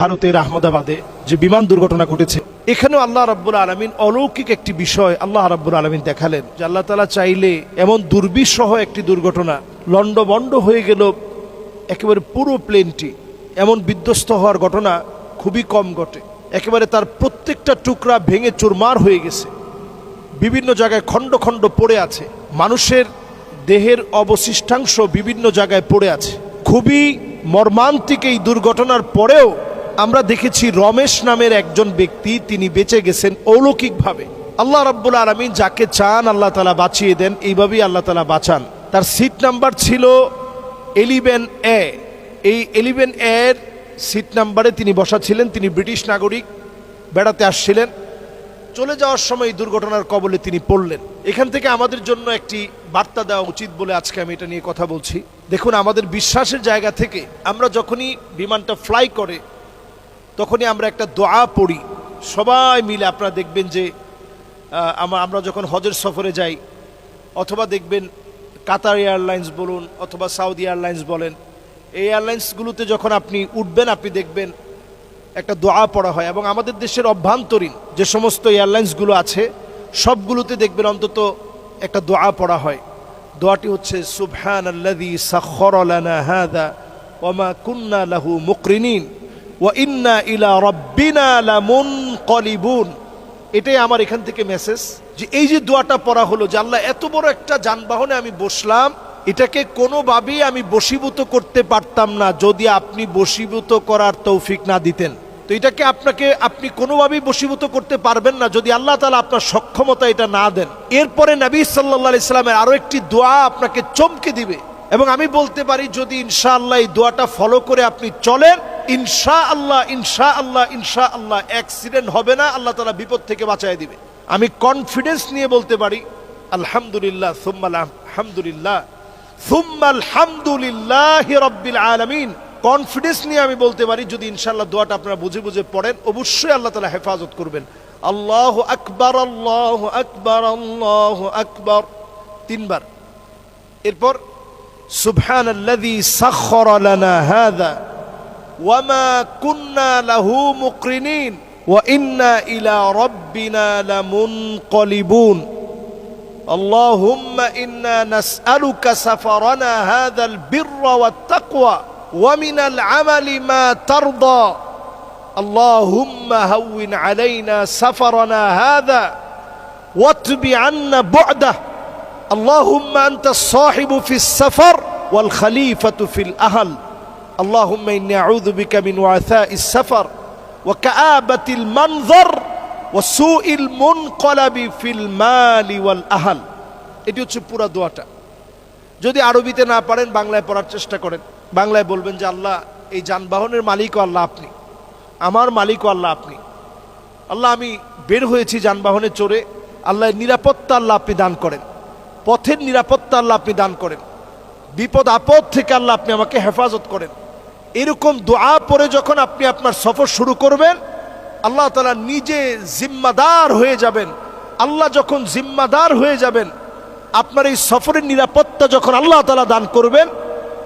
ভারতের আহমদাবাদে যে বিমান দুর্ঘটনা ঘটেছে, এখানেও আল্লাহ রাব্বুল আলমিন অলৌকিক একটি বিষয় আল্লাহ রাব্বুল আলমিন দেখালেন যে আল্লাহ তালা চাইলে এমন দুর্বিষহ একটি দুর্ঘটনা লণ্ডবণ্ড হয়ে গেল একেবারে পুরো প্লেনটি। এমন বিধ্বস্ত হওয়ার ঘটনা খুবই কম ঘটে। একেবারে তার প্রত্যেকটা টুকরা ভেঙে চুরমার হয়ে গেছে। বিভিন্ন জায়গায় খণ্ড খণ্ড পড়ে আছে। মানুষের দেহের অবশিষ্টাংশ বিভিন্ন জায়গায় পড়ে আছে। খুবই মর্মান্তিক এই দুর্ঘটনার পরেও আমরা দেখেছি রমেশ নামের একজন ব্যক্তি, তিনি বেঁচে গেছেন অলৌকিকভাবে। আল্লাহ রাব্বুল আলমিন যাকে চান, আল্লাহ তালা বাঁচিয়ে দেন, এইভাবেই আল্লাহ তালা বাঁচান। তার সিট নাম্বার ছিল এলিভেন এ এই এলিভেন এর সিট নাম্বারে তিনি বসা ছিলেন, তিনি ব্রিটিশ নাগরিক, বেড়াতে আসছিলেন। চলে যাওয়ার সময় দুর্ঘটনার কবলে তিনি পড়লেন। এখান থেকে আমাদের জন্য একটি বার্তা দেওয়া উচিত বলে আজকে আমি এটা নিয়ে কথা বলছি। দেখুন, আমাদের বিশ্বাসের জায়গা থেকে আমরা যখনই বিমানটা ফ্লাই করে তখনই আমরা একটা দোয়া পড়ি। সবাই মিলে আপনারা দেখবেন যে আমা- আমরা যখন হজের সফরে যাই, অথবা দেখবেন কাতার এয়ারলাইন্স বলুন, অথবা সাউদি এয়ারলাইন্স বলেন, এই এয়ারলাইন্সগুলোতে যখন আপনি উঠবেন, আপনি দেখবেন একটা দোয়া পড়া হয়। এবং আমাদের দেশের অভ্যন্তরীণ যে সমস্ত এয়ারলাইন্সগুলো আছে, সবগুলোতে দেখবেন অন্তত একটা দোয়া পড়া হয়। দোয়াটি হচ্ছে সুবহান আল্লাযী সাখখারা লানা হাযা ওয়া মা কুন্না লাহু মুকরিনিন। ওয়া ইন্না ইলা লামুনকালিবুন এটাই আমার এখান থেকে মেসেজ যে এই যে দোয়াটা পড়া হলো যে আল্লাহ এত বড় একটা যানবাহনে আমি বসলাম, এটাকে কোনোভাবেই আমি বশীভূত করতে পারতাম না যদি আপনি বশীভূত করার তৌফিক না দিতেন। তো এটাকে আপনাকে, আপনি কোনোভাবেই বশীভূত করতে পারবেন না যদি আল্লাহ তালা আপনার সক্ষমতা এটা না দেন। এরপরে নবী সাল্লাহ ইসলামের আরও একটি দোয়া আপনাকে চমকে দিবে। এবং আমি বলতে পারি যদি ইনশাআল্লাহ এই দোয়াটা ফলো করে আপনি চলেন ইনশা আল্লাহ ইনশা আল্লাহ ইনশা আল্লাহ অ্যাক্সিডেন্ট হবে না, আল্লাহ তালা বিপদ থেকে বাঁচায় দিবে। আমি কনফিডেন্স নিয়ে বলতে পারি, আলহামদুলিল্লাহ, সুম্মাল আলহামদুলিল্লাহ সুম্মাল হামদুলিল্লাহ রব্বিল আলামিন। কনফিডেন্স নিয়ে আমি বলতে পারি, যদি ইনশাল্লাহ দোয়াটা আপনারা বুঝে বুঝে পড়েন, অবশ্যই আল্লাহ তালা হেফাজত করবেন। আল্লাহ আকবার আল্লাহ আকবার আল্লাহ আকবার। তিনবার। এরপর সুবহান وما كنا له مقرنين وإنا إلى ربنا لمنقلبون اللهم إنا نسألك سفرنا هذا البر والتقوى ومن العمل ما ترضى اللهم هون علينا سفرنا هذا واتب عنا بعده اللهم أنت الصاحب في السفر والخليفة في الأهل اللهم إني أعوذ بك من وعثاء السفر وكآبة المنظر وسوء المنقلب في المال والأهل এটি হচ্ছে পুরো দোয়াটা যদি আরবিতে না পারেন বাংলায় পড়ার চেষ্টা করেন বাংলায় বলবেন যে আল্লাহ এই যানবাহনের মালিকও আল্লাহ আপনি আমার মালিকও আল্লাহ আপনি আল্লাহ আমি বের হয়েছি যানবাহনে চড়ে আল্লাহর নিরাপত্তা আল্লাহ আপনি দান করেন পথের নিরাপত্তা আল্লাহ আপনি দান করেন বিপদ আপদ থেকে আল্লাহ আপনি আমাকে হেফাজত করেন এরকম দোয়া পরে যখন আপনি আপনার সফর শুরু করবেন, আল্লাহ তালা নিজে জিম্মাদার হয়ে যাবেন। আল্লাহ যখন জিম্মাদার হয়ে যাবেন, আপনার এই সফরের নিরাপত্তা যখন আল্লাহ তালা দান করবেন,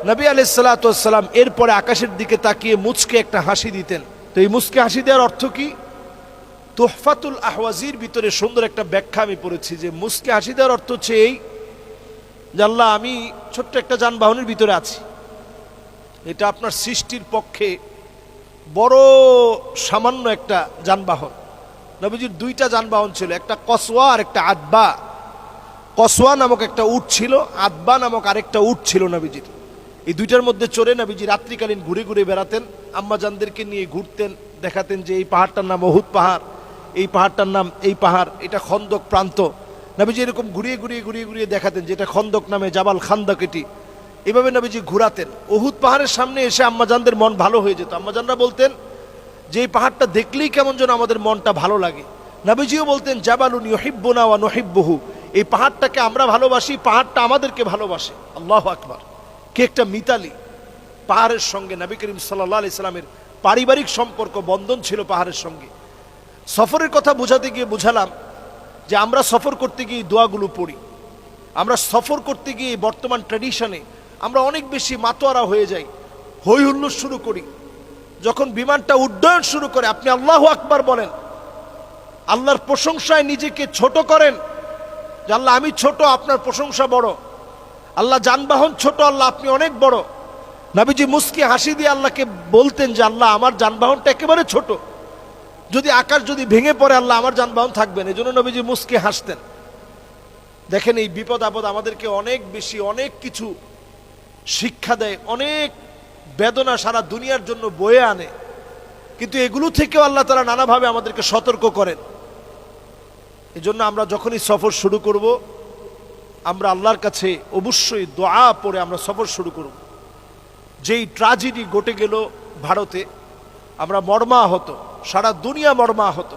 নবী আলি সাল্লাতাম এরপরে আকাশের দিকে তাকিয়ে মুচকে একটা হাসি দিতেন। তো এই মুচকে হাসি দেওয়ার অর্থ কি? তোহফাতুল আহওয়াজির ভিতরে সুন্দর একটা ব্যাখ্যা আমি পড়েছি যে মুসকে হাসি দেওয়ার অর্থ হচ্ছে এই যে, আল্লাহ আমি ছোট্ট একটা যানবাহনের ভিতরে আছি। এটা আপনার সৃষ্টির পক্ষে বড় সামান্য একটা যানবাহন। নবীজির দুইটা যানবাহন ছিল, একটা কসোয়া আর একটা আদবা। কসোয়া নামক একটা উট ছিল, আদবা নামক আরেকটা উট ছিল নবীজির। এই দুইটার মধ্যে চড়ে নবীজি রাত্রিকালীন ঘুরে ঘুরে বেড়াতেন, আম্মাজানদেরকে নিয়ে ঘুরতেন, দেখাতেন যে এই পাহাড়টার নাম অহুদ পাহাড়, এই পাহাড়টার নাম এই পাহাড়, এটা খন্দক প্রান্ত। নবীজি এরকম ঘুরিয়ে ঘুরিয়ে ঘুরিয়ে ঘুরিয়ে দেখাতেন যে এটা খন্দক নামে জাবাল খান্দক এটি। এভাবে নবীজি ঘুরাতেন। অহুদ পাহাড়ের সামনে এসে আম্মাজানদের মন ভালো হয়ে যেত। আম্মাজানরা বলতেন, যে এই পাহাড়টা দেখলেই কেমন যেন আমাদের মনটা ভালো লাগে। নবীজিও বলতেন, জাবালুন ইহিব্বুনা ওয়া নহিব্বহু। এই পাহাড়টাকে আমরা ভালোবাসি, পাহাড়টা আমাদেরকে ভালোবাসে। আল্লাহ আকবার। কে একটা মিতালি। পাহাড়ের সঙ্গে নবী করিম সাল্লাহ আলি সাল্লামের পারিবারিক সম্পর্ক, বন্ধন ছিল পাহাড়ের সঙ্গে। সফরের কথা বোঝাতে গিয়ে বুঝালাম যে আমরা সফর করতে গিয়ে দোয়াগুলো পড়ি। আমরা সফর করতে গিয়ে বর্তমান ট্র্যাডিশনে আমরা অনেক বেশি মাতোয়ারা হয়ে যাই হই হুল্লোড় শুরু করি। যখন বিমানটা উড্ডয়ন শুরু করে, আপনি আল্লাহ আকবার বলেন, আল্লাহর প্রশংসায় নিজেকে ছোট করেন, যে আল্লাহ আমি ছোট, আপনার প্রশংসা বড়। আল্লাহ যানবাহন ছোট, আল্লাহ আপনি অনেক বড়। নাবিজি মুস্কি হাসি দিয়ে আল্লাহকে বলতেন যে, আল্লাহ আমার যানবাহনটা একেবারে ছোট। যদি আকাশ যদি ভেঙে পড়ে, আল্লাহ আমার যানবাহন থাকবেন এই জন্য নবীজি মুস্কি হাসতেন। দেখেন এই বিপদ আপদ আমাদেরকে অনেক বেশি, অনেক কিছু শিক্ষা দেয়, অনেক বেদনা সারা দুনিয়ার জন্য বয়ে আনে। কিন্তু এগুলো থেকেও আল্লাহ তারা নানাভাবে আমাদেরকে সতর্ক করেন। এজন্য আমরা যখনই সফর শুরু করব, আমরা আল্লাহর কাছে অবশ্যই দোয়া পড়ে আমরা সফর শুরু করব। যেই ট্রাজেডি ঘটে গেল ভারতে, আমরা মর্মাহত, সারা দুনিয়া মর্মাহত।